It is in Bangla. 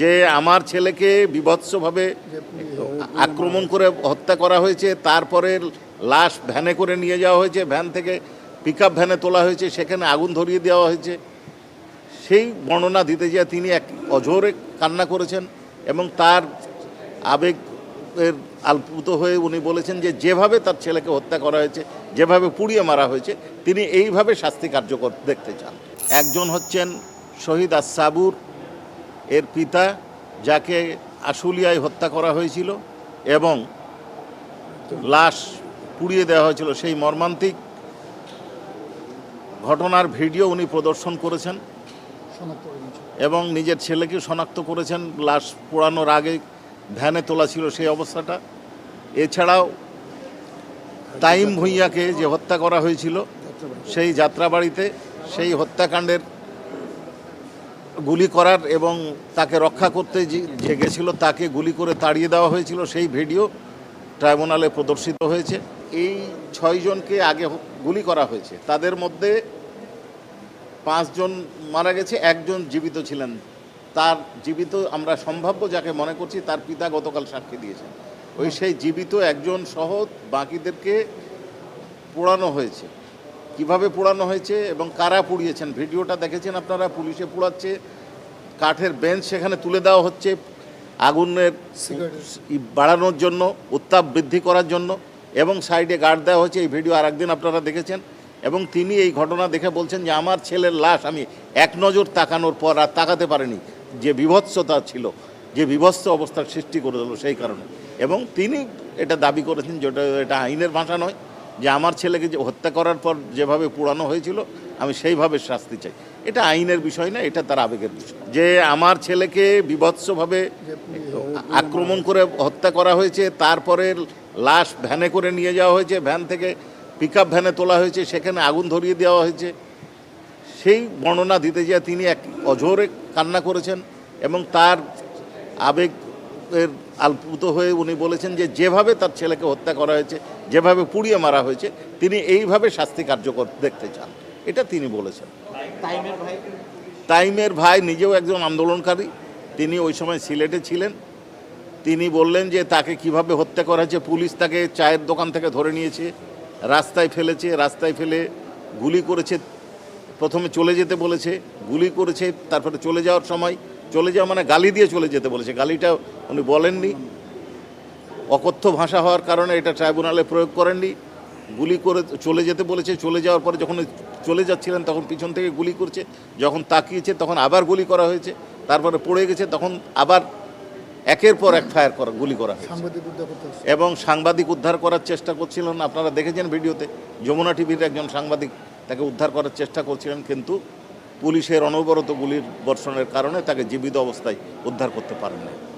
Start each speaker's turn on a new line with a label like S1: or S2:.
S1: যে আমার ছেলেকে বিভৎসভাবে আক্রমণ করে হত্যা করা হয়েছে, তারপরে লাশ ভ্যানে করে নিয়ে যাওয়া হয়েছে, ভ্যান থেকে পিক ভ্যানে তোলা হয়েছে, সেখানে আগুন ধরিয়ে দেওয়া হয়েছে। সেই বর্ণনা দিতে গিয়ে তিনি এক অঝোরে কান্না করেছেন এবং তার আবেগের আলপুত হয়ে উনি বলেছেন যে, যেভাবে তার ছেলেকে হত্যা করা হয়েছে, যেভাবে পুড়িয়ে মারা হয়েছে, তিনি এইভাবে শাস্তি কার্যকর দেখতে চান। একজন হচ্ছেন শহীদ আসাবুর এর পিতা যাকে আশুলিয়ায় হত্যা করা হয়েছিল এবং লাশ পুড়িয়ে দেওয়া হয়েছিল সেই মর্মান্তিক ঘটনার ভিডিও উনি প্রদর্শন করেছেন। এবং নিজের ছেলেকে শনাক্ত করেছেন। লাশ পোড়ানোর আগে ধ্যানে তোলা ছিল সেই অবস্থাটা। এছাড়াও তাইম ভুইয়াকে যে হত্যা করা হয়েছিল সেই যাত্রাবাড়িতে সেই হত্যাকাণ্ডের গুলি করার এবং তাকে রক্ষা করতে যে- গেছিল তাকে গুলি করে তাড়িয়ে দেওয়া হয়েছিল, সেই ভিডিও ট্রাইব্যুনালে প্রদর্শিত হয়েছে। এই ছয়জনকে আগে গুলি করা হয়েছে। তাদের মধ্যে পাঁচজন মারা গেছে, একজন জীবিত ছিলেন। তার জীবিত আমরা সম্ভাব্য যাকে মনে করছি, তার পিতা গতকাল সাক্ষী দিয়েছেন। ওই সেই জীবিত একজন সহ বাকিদেরকে পোড়ানো হয়েছে। কীভাবে পোড়ানো হয়েছে এবং কারা পুড়িয়েছেন? ভিডিওটা দেখেছেন আপনারা? পুলিশে পোড়াচ্ছে কাঠের বেঞ্চ সেখানে তুলে দেওয়া হচ্ছে আগুনের বাড়ানোর জন্য উত্তাপ বৃদ্ধি করার জন্য এবং সাইডে গার্ড দেওয়া হয়েছে। এই ভিডিও আর একদিন আপনারা দেখেছেন। এবং তিনি এই ঘটনা দেখে বলছেন যে আমার ছেলের লাশ আমি এক নজর তাকানোর পর আর তাকাতে পারিনি। যে বিভৎসতা ছিল যে বিভৎস অবস্থার সৃষ্টি করে দিল সেই কারণে। এবং তিনি এটা দাবি করেছেন যেটা এটা আইনের ভাষা নয়। যে আমার ছেলেকে যে হত্যা করার পর যেভাবে পোড়ানো হয়েছিল, আমি সেইভাবে শাস্তি চাই। এটা আইনের বিষয় না, এটা তার আবেগের বিষয়। যে আমার ছেলেকে বিভৎসভাবে আক্রমণ করে হত্যা করা হয়েছে, তারপরে লাশ ভ্যানে করে নিয়ে যাওয়া হয়েছে, ভ্যান থেকে পিক ভ্যানে তোলা হয়েছে, সেখানে আগুন ধরিয়ে দেওয়া হয়েছে। সেই বর্ণনা দিতে গিয়ে তিনি এক অঝোরে কান্না করেছেন এবং তার আবেগের আলপুত হয়ে উনি বলেছেন যে যেভাবে তার ছেলেকে হত্যা করা হয়েছে, যেভাবে পুড়িয়ে মারা হয়েছে, তিনি এইভাবে শাস্তি কার্যকর দেখতে চান। এটা তিনি বলেছেন। তাইমের ভাই নিজেও একজন আন্দোলনকারী, তিনি ওই সময় সিলেটে ছিলেন। তিনি বললেন যে তাকে কীভাবে হত্যা করা হয়েছে, পুলিশ তাকে চায়ের দোকান থেকে ধরে নিয়েছে, রাস্তায় ফেলেছে, রাস্তায় ফেলে গুলি করেছে, প্রথমে চলে যেতে বলেছে, গুলি করেছে, তারপরে চলে যাওয়ার সময় চলে যাওয়া মানে গালি দিয়ে চলে যেতে বলেছে। গালিটা উনি বলেননি। অকথ্য ভাষা হওয়ার কারণে এটা ট্রাইব্যুনালে প্রয়োগ করেননি। গুলি করে চলে যেতে বলেছে। চলে যাওয়ার পরে যখন চলে যাচ্ছিলেন তখন পিছন থেকে গুলি করছে। যখন তাকিয়েছে তখন আবার গুলি করা হয়েছে। তারপরে পড়ে গেছে তখন আবার একের পর এক ফায়ার করা গুলি করা। এবং সাংবাদিক উদ্ধার করার চেষ্টা করছিলেন। আপনারা দেখেছেন ভিডিওতে যমুনা টিভির একজন সাংবাদিক তাকে উদ্ধার করার চেষ্টা করছিলেন কিন্তু পুলিশের অনবরত গুলির বর্ষণের কারণে তাকে জীবিত অবস্থায় উদ্ধার করতে পারেন না